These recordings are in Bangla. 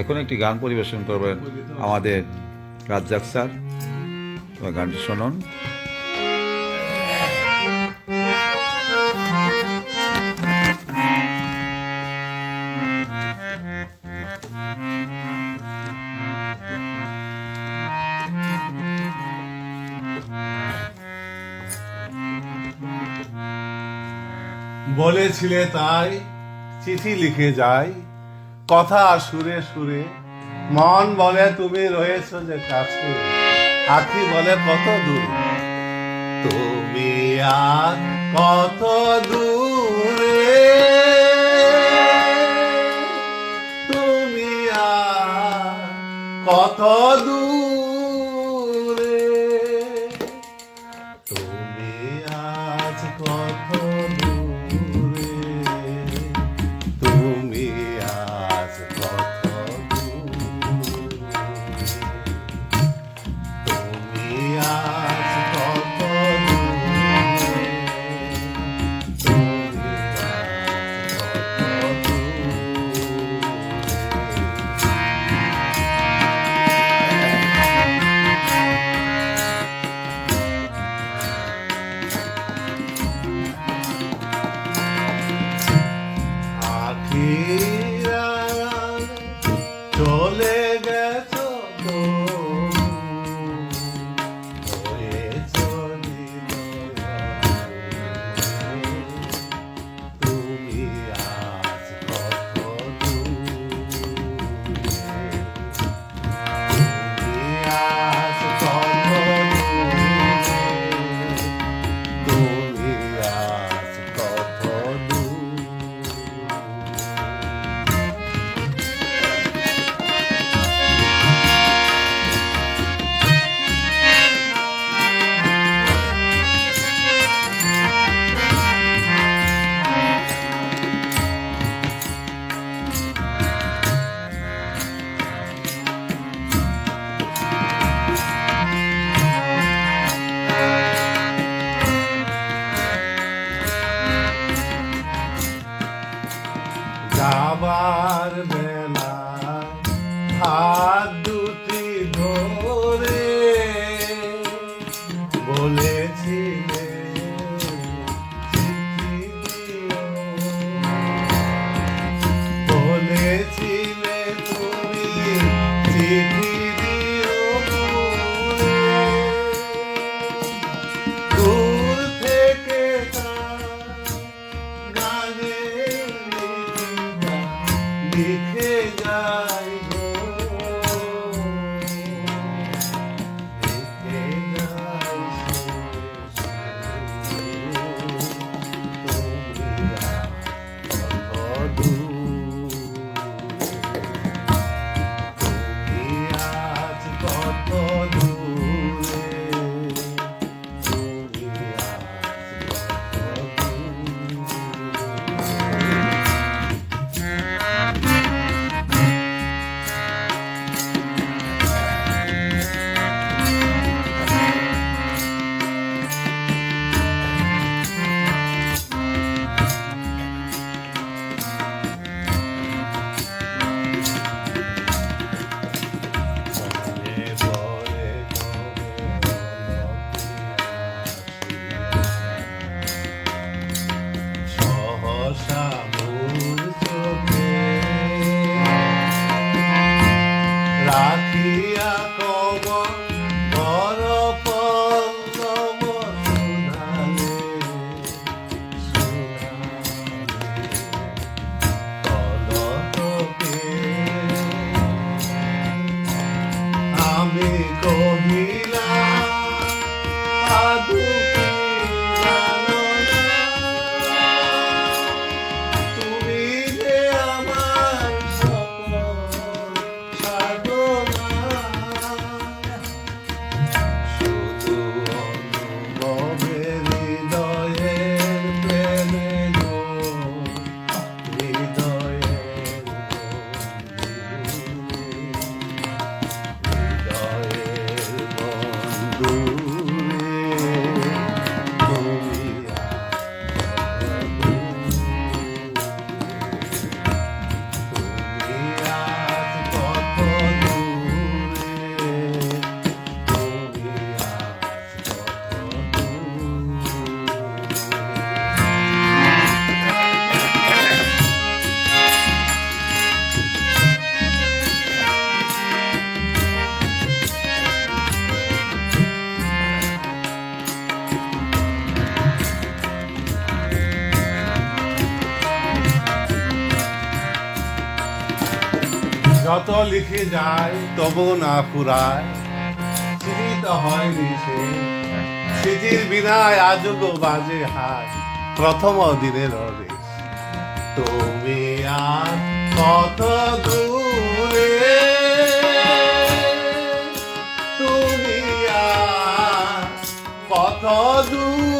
এখন একটি গান পরিবেশন করবেন আমাদের রাজ্জাক স্যার গানটি শুনুন। বলেছিলে তাই, চিঠি লিখে যাই। কথা সুরে সুরে, মন বলে তুমি রয়েছ যে কাছে আখি বলে কত দূর। তুমি আর কত দূরে, তুমি আর কত দূরে। লিখে যাই কত লিখে যায়, তব না ফুরায়। সীমিত হয়নি সে সেটির বিনায় আজগ বাজে হায়। প্রথম দিনের অদেশ। তুমি আর কত দূরে, তুমি আর কত দূরে।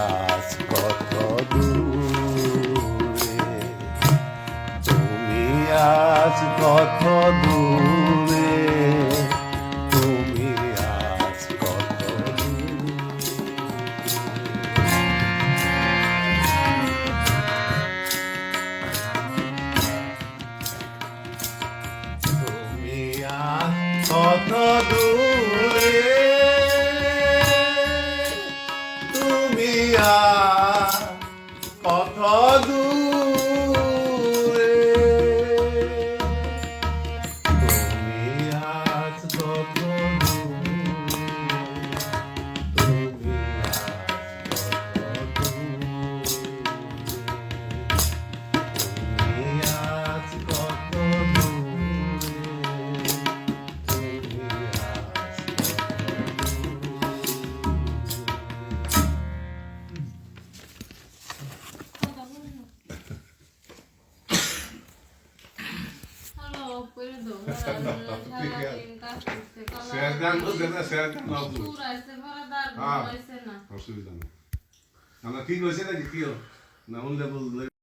আজ কত দূরে? তুমি আজ কত দূরে? তুমি আজ কত তুমি আজ কত দূরে? না শেয়ার গান বাবু সুর আছে পরে তার হ্যাঁ। ঘুমাইছে না অসুবিধা নেই না ঠিক হয়েছে নাকি কি হলো? না হলে বললে